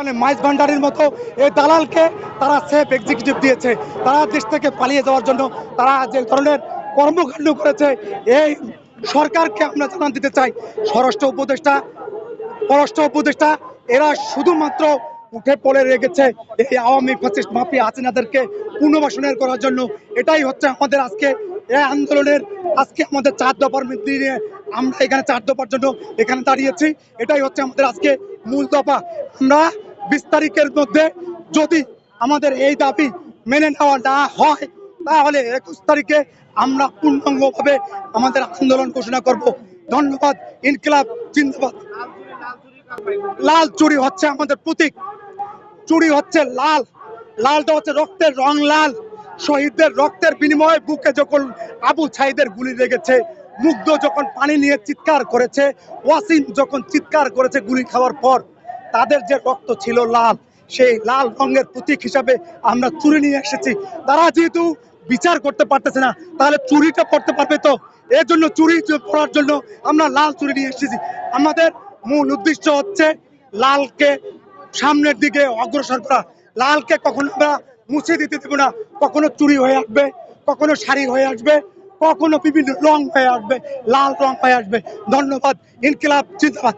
এখানে মাইজ ভান্ডারির মতো এই দালালকে তারা সেফ এক্সিকিউটিভ দিয়েছে। তারা দেশ থেকে পালিয়ে যাওয়ার জন্য তারা যে ধরনের কর্মকাণ্ড করেছে, এই সরকারকে আমরা জানান দিতে চাই। স্বরাষ্ট্র উপদেষ্টা, পররাষ্ট্র উপদেষ্টা, এরা শুধুমাত্র উঠে পড়ে রেখেছে এই আওয়ামী ফ্যাসিস্ট মাফিয়া হাসিনাদেরকে পুনর্বাসনের করার জন্য। এটাই হচ্ছে আমাদের আজকে এই আন্দোলনের, আজকে আমাদের চার দফার নিয়ে আমরা এখানে চার দফার জন্য এখানে দাঁড়িয়েছি। এটাই হচ্ছে আমাদের আজকে মূল দফা। আমরা বিশ তারিখের মধ্যে যদি আমাদের এই দাবি মেনে নেওয়া না হয়, তাহলে একুশ তারিখে আমরা পূর্ণাঙ্গভাবে আমাদের আন্দোলন ঘোষণা করব। ধন্যবাদ, ইনকিলাব, জিন্দাবাদ। লাল চুরি হচ্ছে আমাদের প্রতীক। চুরি হচ্ছে লাল। লালটা হচ্ছে রক্তের রং লাল। শহীদদের রক্তের বিনিময়ে বুকে যখন আবু ছাইদের গুলি লেগেছে, মুগ্ধ যখন পানি নিয়ে চিৎকার করেছে, ওয়াসিম যখন চিৎকার করেছে গুলি খাওয়ার পর তাদের যে রক্ত ছিল লাল, সেই লাল রঙের প্রতীক হিসাবে আমরা চুরি নিয়ে এসেছি। তারা যেহেতু বিচার করতে পারতেছে না, তাহলে চুরিটা করতে পারবে তো? এর জন্য চুরি করার জন্য আমরা লাল চুরি নিয়ে এসেছি। আমাদের মূল উদ্দেশ্য হচ্ছে লালকে সামনের দিকে অগ্রসর করা। লালকে কখনো আমরা মুছে দিতে দেবো না। কখনো চুরি হয়ে আসবে, কখনো শাড়ি হয়ে আসবে, কখনো বিভিন্ন রং হয়ে আসবে, লাল রং হয়ে আসবে। ধন্যবাদ, ইনকিলাব, জিন্দাবাদ।